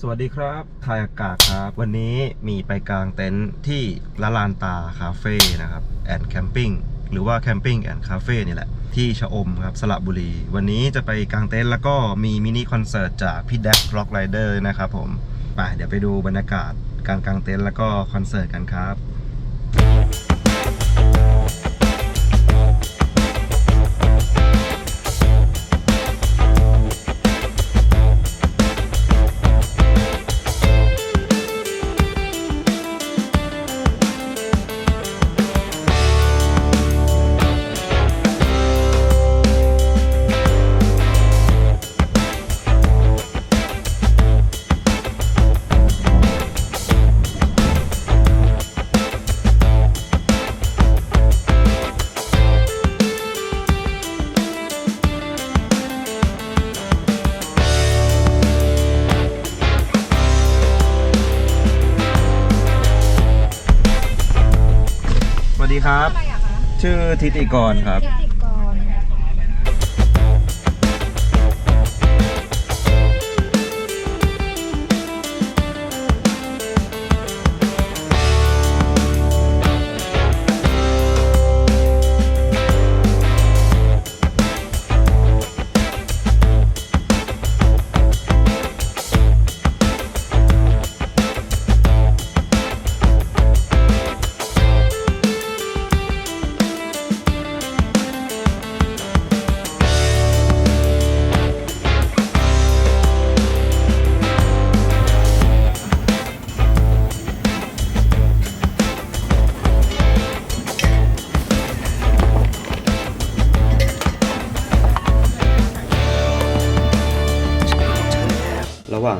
สวัสดีครับทายอากาศครับ วันนี้มีไปกางเต็นท์ที่ละลานตาคาเฟ่นะครับแอนด์แคมปิ้งหรือว่าแคมปิ้งแอนด์คาเฟ่นี่แหละ ที่ชะอมครับสระบุรี วันนี้จะไปกางเต็นท์แล้วก็มีมินิคอนเสิร์ตจากพี่แดกร็อกไรเดอร์นะครับผมไปเดี๋ยวไปดูบรรยากาศการกางเต็นท์แล้วก็คอนเสิร์ตกันครับ ทิตย์อีกก่อนครับ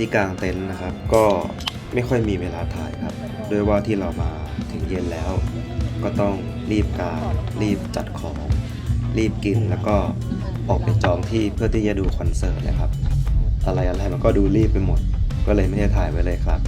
ที่กางเต็นท์นะครับ ก็ไม่ค่อยมีเวลาถ่ายครับ ด้วยว่าที่เรามาถึงเย็นแล้ว ก็ต้องรีบกางรีบจัดของ รีบกินแล้วก็ออกไปจองที่เพื่อที่จะดูคอนเสิร์ตนะครับ อะไรอะไรมันก็ดูรีบไปหมด ก็เลยไม่ได้ถ่ายไว้เลยครับ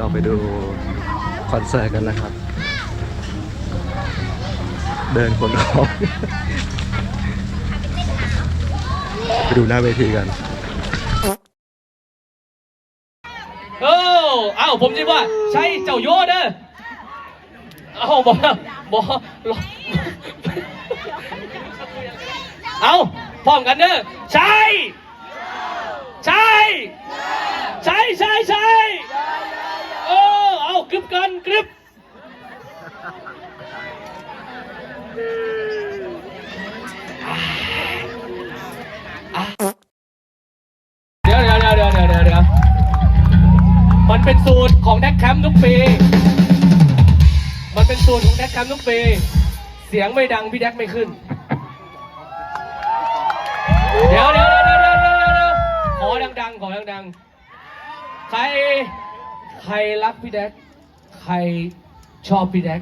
ออกไปดูคอนเสิร์ตกันนะครับ เดินคนของไปดูหน้าเวทีกัน เออเอ้าผมคิดว่า ใช่เจ้าโยเด้อเอ้าบอกบอกเอ้าพร้อมกันเด้อใช่ใช่ใช่ใช่ใช่ กรึบกันกรึบเดี๋ยวเดี๋ยวเดี๋ยวเดี๋ยวเดี๋ยวเดี๋ยวมันเป็นสูตรของแดกแคมป์ทุกปี มันเป็นสูตรของแดกแคมป์ทุกปี เสียงไม่ดังพี่แดกไม่ขึ้น เดี๋ยวเดี๋ยวเดี๋ยวเดี๋ยวเดี๋ยวเดี๋ยวเดี๋ยวขอดังๆขอดังๆ ใคร ใครรักพี่แดก ใครชอบพี่แดก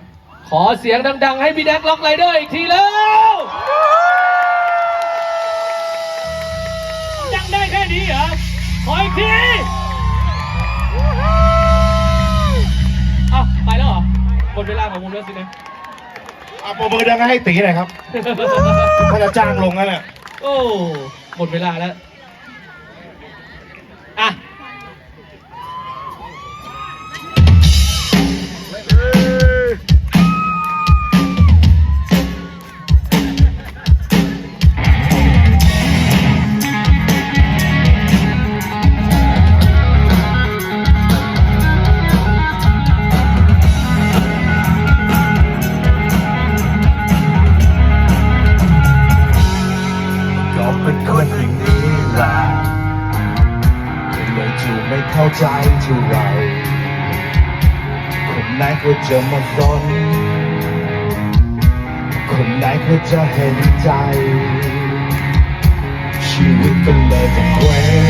ขอเสียงดัง ๆ ให้พี่แดกล็อกไรเดอร์อีกทีแล้วยังได้แค่นี้เหรอ ขออีกทีอ้าวไปแล้วเหรอ หมดเวลาของผมแล้วสินะ อะโปรโมทดังให้ตีหน่อยครับถ้าจะจ้างลงนั่นแหละ โอ้ หมดเวลาแล้ว จะเห็นใจ ชีวิตก็เลยจะแคว้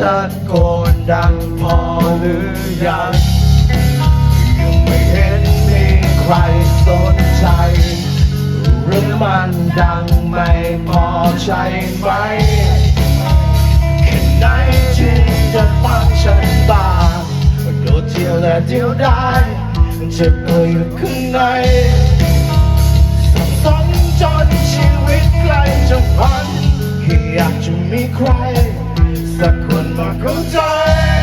ตะโกนดังพอหรือยังยังไม่เห็นมีใครสนใจ หรือมันดังไม่พอใช่ไหมแค่ไหนจึงจะฟังฉันบ้างโดดเที่ยวและเที่ยวได้เจ็บปวดอยู่ข้างในสับสนจนชีวิตใกล้จะพันแค่อยากจะมีใคร สักคน มา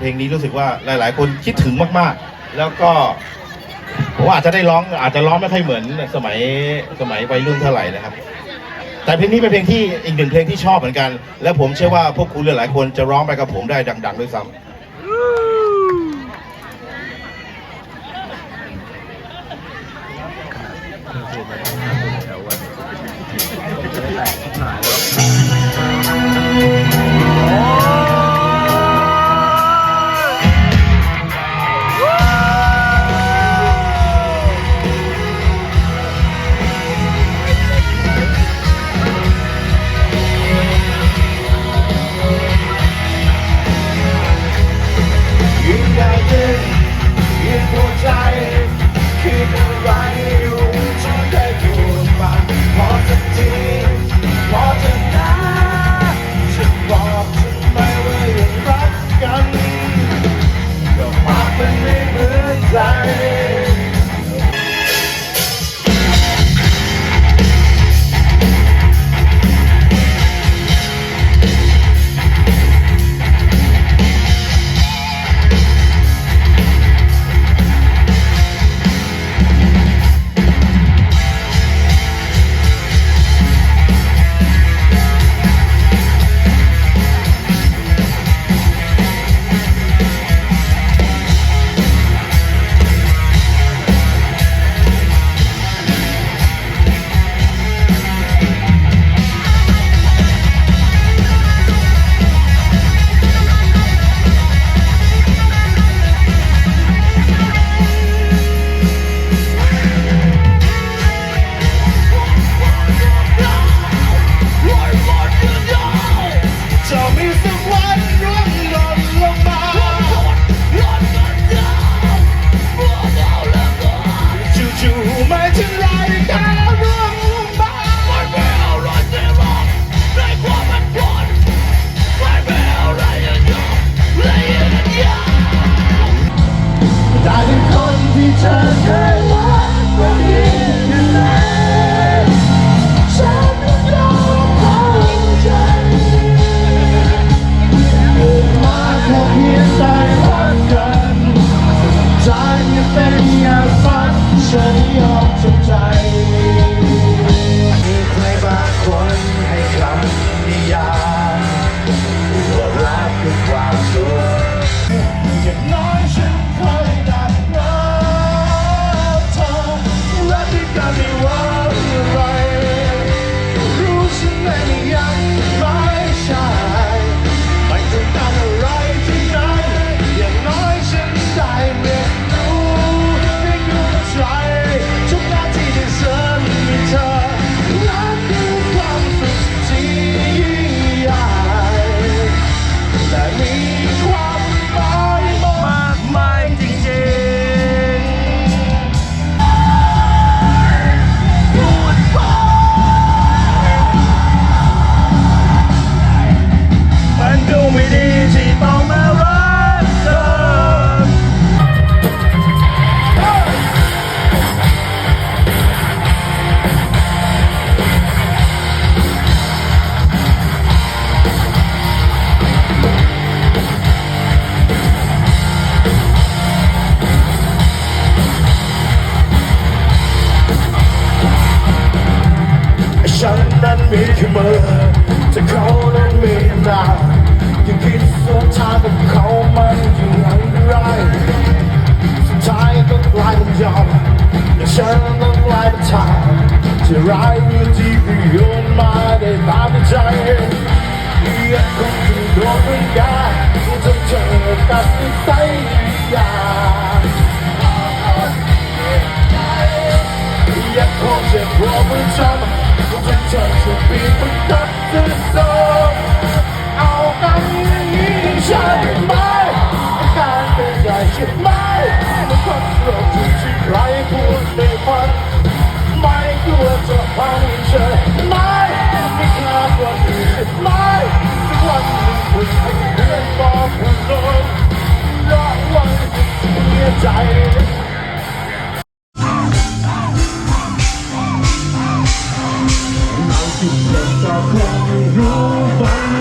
เพลงนี้รู้สึกว่าหลาย ๆ คนคิดถึงมาก ๆ แล้วก็ผมอาจจะได้ร้องอาจจะร้องไม่ค่อยเหมือนสมัยสมัยวัยรุ่นเท่าไหร่นะครับ แต่เพลงนี้เป็นเพลงที่อีกหนึ่งเพลงที่ชอบเหมือนกัน และผมเชื่อว่าพวกคุณหลายๆคนจะร้องไปกับผมได้ดัง ๆ ด้วยซ้ำ สิ่งเดิมก็คงไม่รู้ฝัน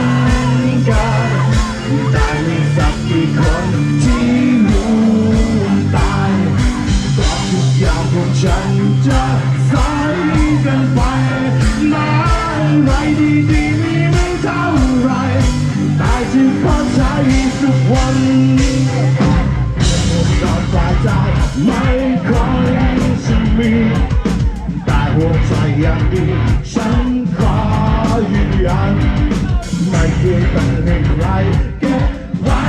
นิาแต่มีสักกี่คนที่รู้ตายก็ทุอยางพวฉันจะสายกันไปนาไรดีๆมีไม่เท่าไรตายที่พอใช้สักวันก็ตายใจไม่คอยจะมีแต่หัวใจยังดีฉัน เคยต้องให้ใครเก็บไว้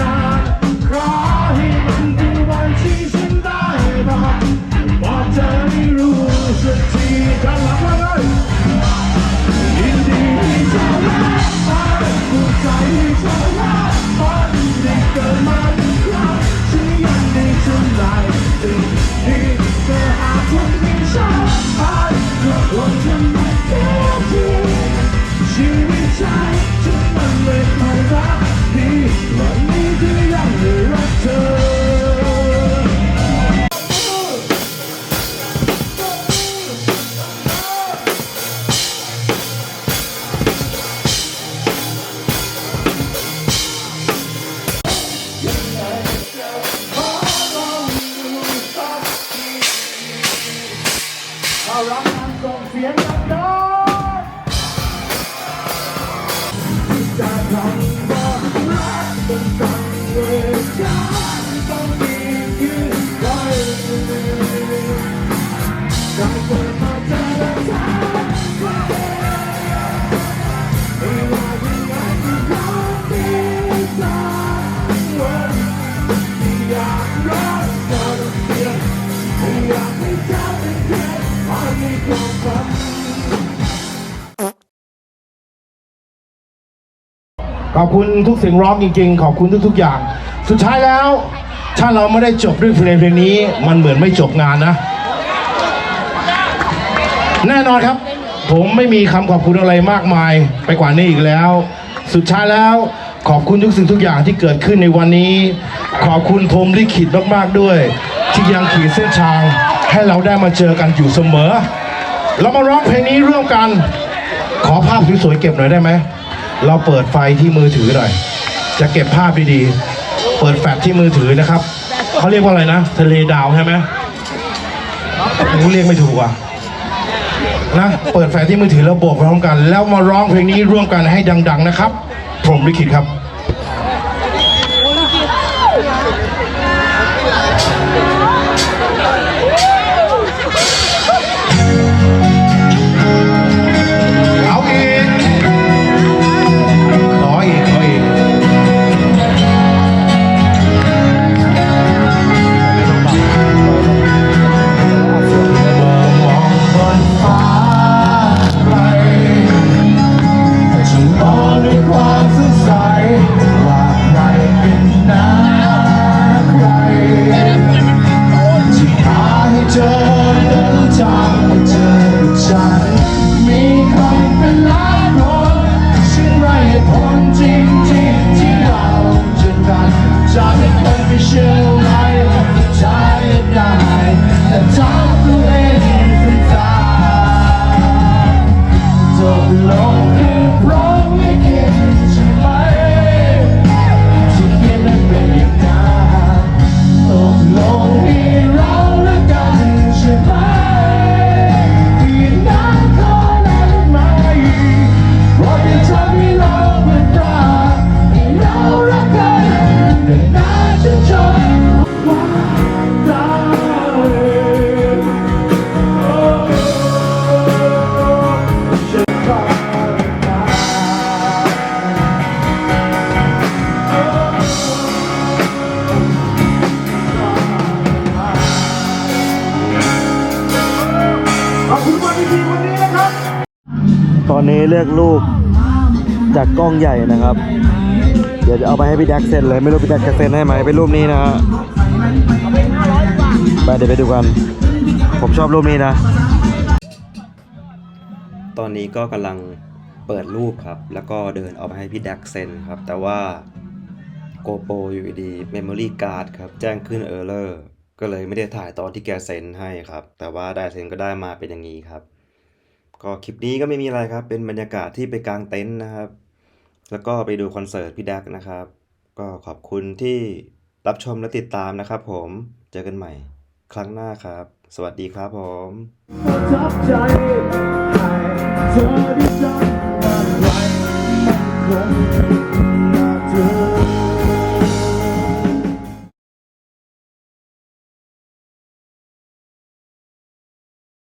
นานๆขอให้มันถึงวันที่ฉันได้บบอกเธอให้รู้สักทีด้านหลังว่าไงยินดีที่เธอรักมันหัวใจที่เธอรักมันได้เกิดมาหนึ่งครั้งฉันยังได้ทำลายสิ่งที่เธอหาคนที่ฉันพันก็คงจะ วันนี้ที่ยังได้รักเธอเอารัก ขอบคุณทุกเสียงร้องจริง ๆ ขอบคุณทุก ๆ อย่าง สุดท้ายแล้ว ถ้าเราไม่ได้จบด้วยเพลงเพลงนี้ มันเหมือนไม่จบงานนะ แน่นอนครับ ผมไม่มีคำขอบคุณอะไรมากมายไปกว่านี้อีกแล้ว สุดท้ายแล้วขอบคุณทุกสิ่งทุกอย่างที่เกิดขึ้นในวันนี้ ขอบคุณพรมลิขิตมากๆด้วย ที่ยังขีดเส้นทาง ให้เราได้มาเจอกันอยู่เสมอ เรามาร้องเพลงนี้ร่วมกัน ขอภาพสวยๆเก็บหน่อยได้ไหม เราเปิดไฟที่มือถือหน่อย จะเก็บภาพดีๆ เปิดแฟลชที่มือถือนะครับ เขาเรียกว่าอะไรนะ ทะเลดาวใช่ไหมผมเรียกไม่ถูกอะนะ เปิดแฟลชที่มือถือแล้วโบกพร้อมกัน แล้วมาร้องเพลงนี้ร่วมกันให้ดัง ๆ นะครับ ผมลิขิตครับ จากกล้องใหญ่นะครับ เดี๋ยวจะเอาไปให้พี่แดกเซ็นเลยไม่รู้พี่แดกจะเซ็นให้ไหมเป็นรูปนี้นะฮะไปเดี๋ยวไปดูกัน ผมชอบรูปนี้นะ ตอนนี้ก็กำลังเปิดรูปครับ แล้วก็เดินเอาไปให้พี่แดกเซ็นครับ แต่ว่า GoPro อยู่ดีๆ Memory Card ครับ แจ้งขึ้น Error ก็เลยไม่ได้ถ่ายตอนที่แกเซ็นให้ครับ แต่ว่าได้เซ็นก็ได้มาเป็นอย่างนี้ครับ ก็คลิปนี้ก็ไม่มีอะไรครับ เป็นบรรยากาศที่ไปกางเต็นท์นะครับ แล้วก็ไปดูคอนเสิร์ตพี่ดักนะครับ ก็ขอบคุณที่รับชมและติดตามนะครับผมเจอกันใหม่ ครั้งหน้าครับ สวัสดีครับผมจให้เธอได้